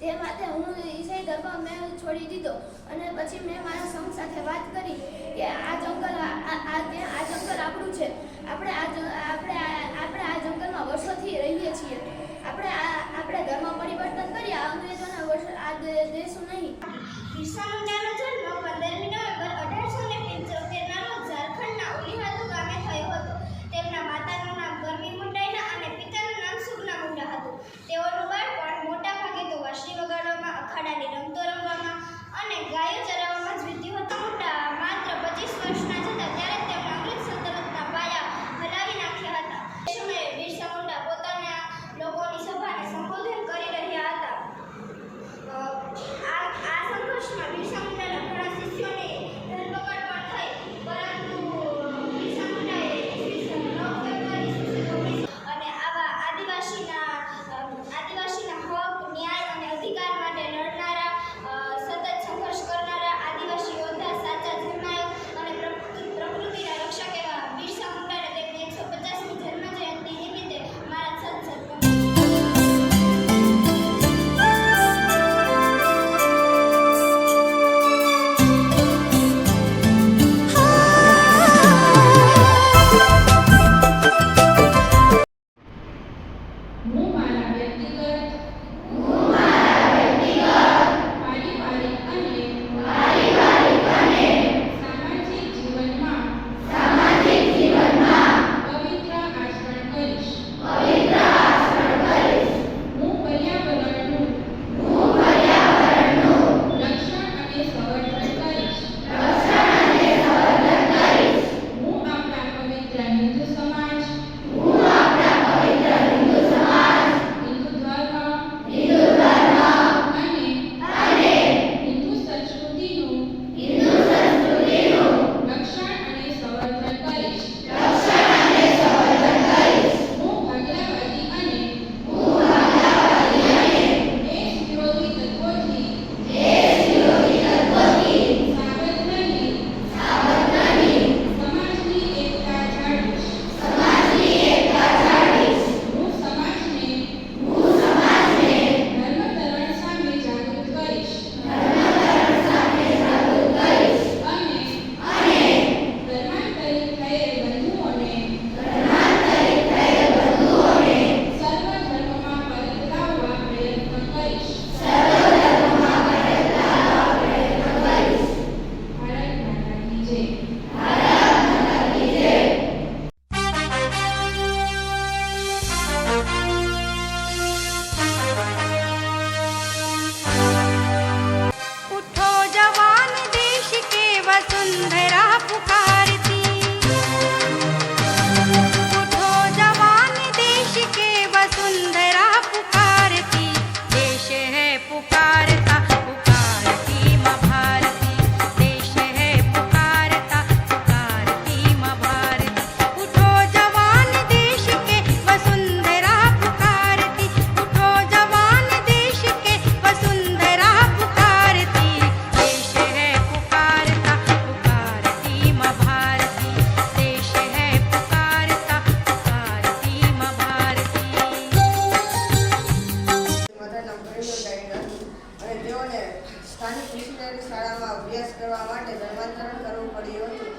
તે માટે હું ઈસાઈ ધર્મ મેં છોડી દીધો. અને પછી મેં મારા સંઘ સાથે વાત કરી કે આ જંગલ આ જંગલ આપણું છે. આપણે આ આપણે આપણે આ જંગલમાં વર્ષોથી રહીએ છીએ. આપણે આપણે ધર્મ પરિવર્તન કરી અંગ્રેજોના વર્ષ, આ દેશું નહીં. સ્થાનિક મિશનરી શાળામાં અભ્યાસ કરવા માટે ધર્માંતરણ કરવું પડ્યું હતું.